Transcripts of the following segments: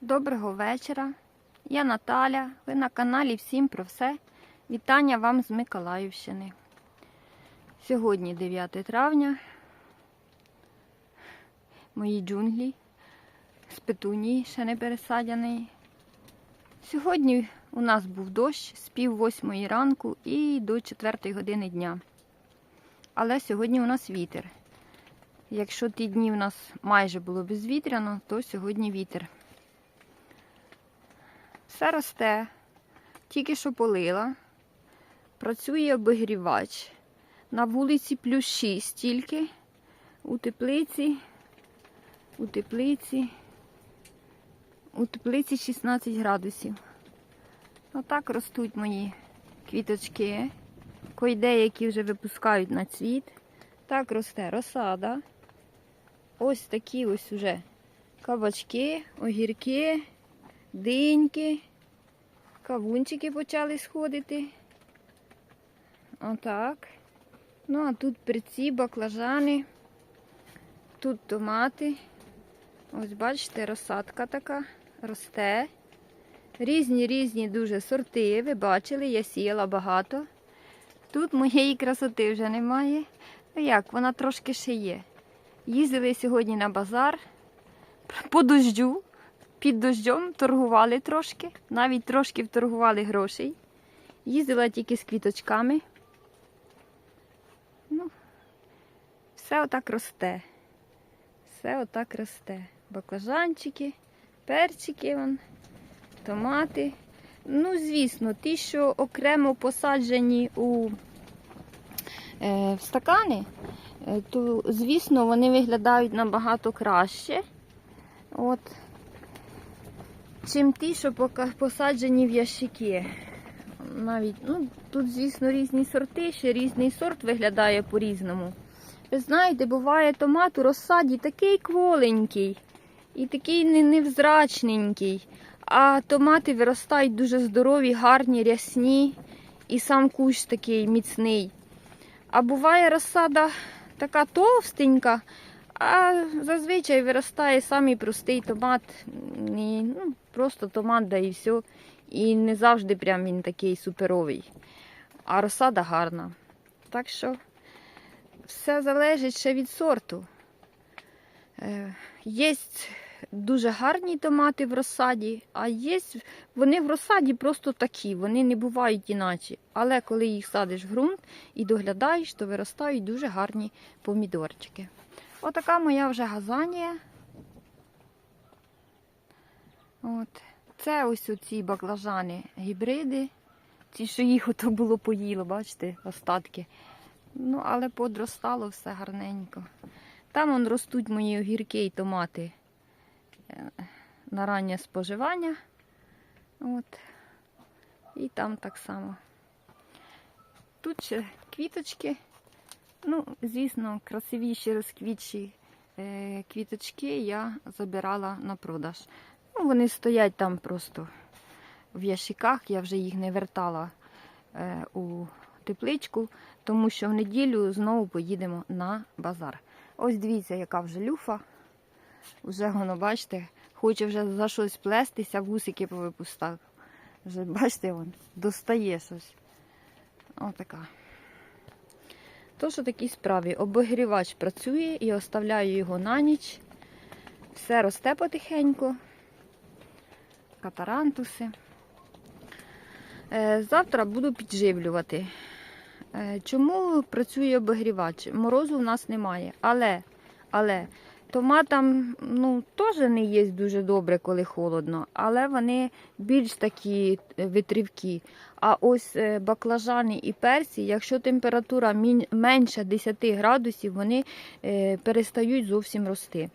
Доброго вечора. Я Наталя. Ви на каналі Всім про все. Вітання вам з Миколаївщини. Сьогодні 9 травня. Мої джунглі з петунії ще не пересадяний. Сьогодні у нас був дощ з пів восьмої ранку і до 4 години дня. Але сьогодні у нас вітер. Якщо ті дні у нас майже було безвітряно, то сьогодні вітер. Все росте, тільки що полила. Працює обігрівач. На вулиці плюс 6 тільки. У теплиці. У теплиці. У теплиці 16 градусів. Отак ростуть мої квіточки. Кої деякі вже випускають на цвіт. Так росте розсада. Ось такі ось уже кабачки, огірки, диньки, кавунчики почали сходити. Отак. Ну, а тут перці, баклажани, тут томати. Ось бачите, розсадка така росте. Різні різні дуже сорти. Ви бачили, я сіяла багато. Тут моєї красоти вже немає. Ну як, вона трошки ще є. Їздили сьогодні на базар по дождю, під дождем торгували трошки, навіть трошки вторгували грошей. Їздила тільки з квіточками. Ну, все отак росте. Все отак росте. Баклажанчики, перчики, вон, томати. Ну, звісно, ті, що окремо посаджені у е, в стакани, е, то, звісно, вони виглядають набагато краще. От. Чим ті, що посаджені в ящики. Навіть, ну, тут, звісно, різні сорти, ще різний сорт виглядає по-різному. Ви знаєте, буває томат у розсаді такий кволенький і такий невзрачненький. А томати виростають дуже здорові, гарні, рясні, і сам кущ такий міцний. А буває розсада така товстенька, а зазвичай виростає самий простий томат. І, ну, просто томат, да і все. І не завжди прям він такий суперовий. А розсада гарна. Так що все залежить ще від сорту. Е, Є дуже гарні томати в розсаді, а є вони в розсаді просто такі, вони не бувають іначе. Але коли їх садиш в ґрунт і доглядаєш, то виростають дуже гарні помідорчики. Отака моя вже газанія. От. Це ось оці баклажани гібриди. Ті, що їх ото було поїло, бачите, остатки. Ну, але подростало все гарненько. Там он ростуть мої огірки і томати е, на раннє споживання. От. І там так само. Тут ще квіточки. Ну, звісно, красивіші розквітші е, квіточки я забирала на продаж. Ну, вони стоять там просто в ящиках, я вже їх не вертала е, у тепличку, тому що в неділю знову поїдемо на базар. Ось дивіться, яка вже люфа. Вже воно, бачите, хоче вже за щось плестися, вусики повипускав. Вже, бачите, вон, достає щось. Отака. То, у такій справі. Обігрівач працює і оставляю його на ніч. Все росте потихеньку. Катарантуси. Е, Завтра буду підживлювати. Е, Чому працює обігрівач? Морозу в нас немає. Але, але томатам ну, теж не є дуже добре, коли холодно, але вони більш такі е, витривкі. А ось е, баклажани і персі, якщо температура менше 10 градусів, вони е, перестають зовсім рости.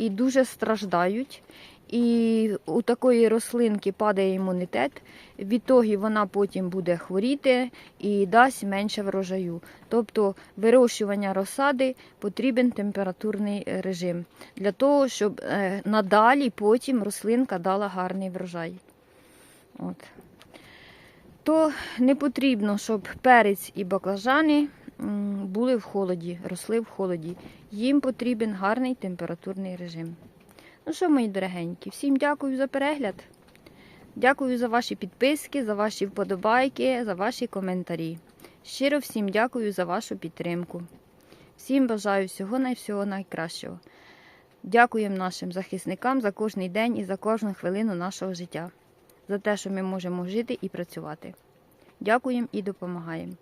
І дуже страждають. І у такої рослинки падає імунітет, відтоді вона потім буде хворіти і дасть менше врожаю. Тобто вирощування розсади потрібен температурний режим для того, щоб е, надалі потім рослинка дала гарний врожай. От. То не потрібно, щоб перець і баклажани були в холоді, росли в холоді. Їм потрібен гарний температурний режим. Ну що, мої дорогенькі, всім дякую за перегляд. Дякую за ваші підписки, за ваші вподобайки, за ваші коментарі. Щиро всім дякую за вашу підтримку. Всім бажаю всього найвсього найкращого. Дякуємо нашим захисникам за кожний день і за кожну хвилину нашого життя, за те, що ми можемо жити і працювати. Дякуємо і допомагаємо.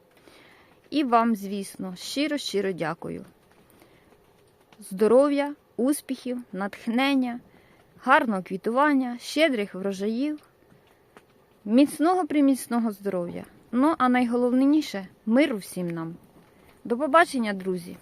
І вам, звісно, щиро-щиро дякую. Здоров'я, успіхів, натхнення, гарного квітування, щедрих врожаїв, міцного приміцного здоров'я. Ну, а найголовніше миру всім нам. До побачення, друзі!